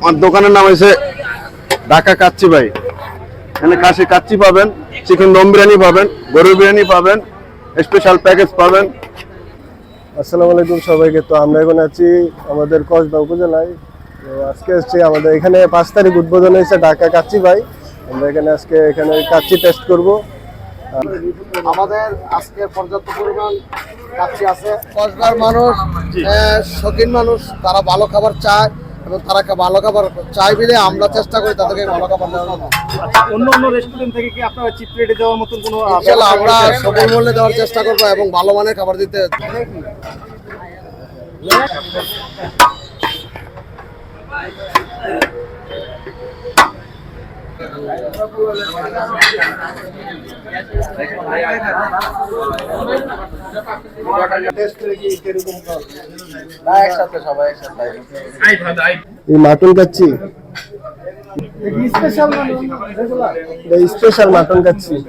আমার দোকানের নাম হয়েছে ঢাকা কাচ্চি ভাই। এখানে খাসি কাচ্চি পাবেন চিকেন দম বিরিয়ানি পাবেন গরুর বিরিয়ানি পাবেন স্পেশাল প্যাকেজ পাবেন। আসসালামু আলাইকুম সবাইকে। তো আমরা এখন আছি আমাদের কসবা উপজেলায়। তো আজকে হচ্ছে আমাদের এখানে পাঁচ তারিখ উদ্বোধন হয়েছে ঢাকা কাচ্চি ভাই। আমরা এখানে আজকে এখানে কাচ্চি টেস্ট করব। আমাদের আজকে পর্যাপ্ত পরিমাণ কাচ্চি আছে। কসবার মানুষ শৌখিন মানুষ তারা ভালো খাবার চায়। এবং তারা ভালো খাবার চাই বলে আমরা চেষ্টা করি তাদেরকে ভালো খাবার দেওয়ার জন্য। অন্য অন্য রেস্টুরেন্ট থেকে কি আপনারা চিপ রেটে দেওয়ার মতন কোনো আমরা সবল মূল্যে দেওয়ার চেষ্টা করব এবং ভালো মানের খাবার দিতে Thank সবাই একসাথে এই মাটন কাচ্চি স্পেশাল মাটন। হুম,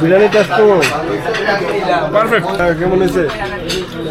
বিরিয়ানি টেস্ট করব পারফেক্ট। কেমন হয়েছে?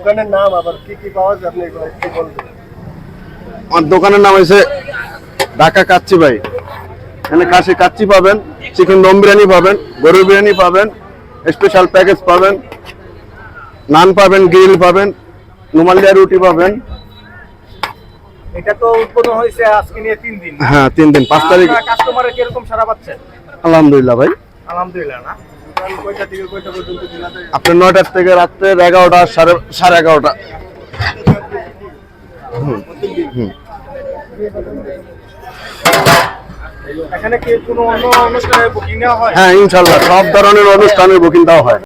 দোকানের নাম আবার কি কি পাওয়া যায়? আপনি একটু বলবেন আমার দোকানের নাম হয়েছে ঢাকা কাচ্চি ভাই। এখানে খাসি কাচ্চি পাবেন চিকেন দম বিরিয়ানি পাবেন গরুর বিরিয়ানি পাবেন স্পেশাল প্যাকেজ পাবেন নান পাবেন গ্রিল পাবেন নুমালিয়া রুটি পাবেন। এটা তো উদ্বোধন হয়েছে আজকে নিয়ে তিন দিন। হ্যাঁ তিন দিন পাঁচ তারিখ। কাস্টমারের কীরকম সারা পাচ্ছেন? আলহামদুলিল্লাহ ভাই। আলহামদুলিল্লাহ না। আপনার নয়টার থেকে রাত্রের এগারোটা সাড়ে সাড়ে এগারোটা। হয়? হ্যাঁ ইনশাল্লাহ। সব ধরনের অনুষ্ঠানের বুকিং দেওয়া হয়।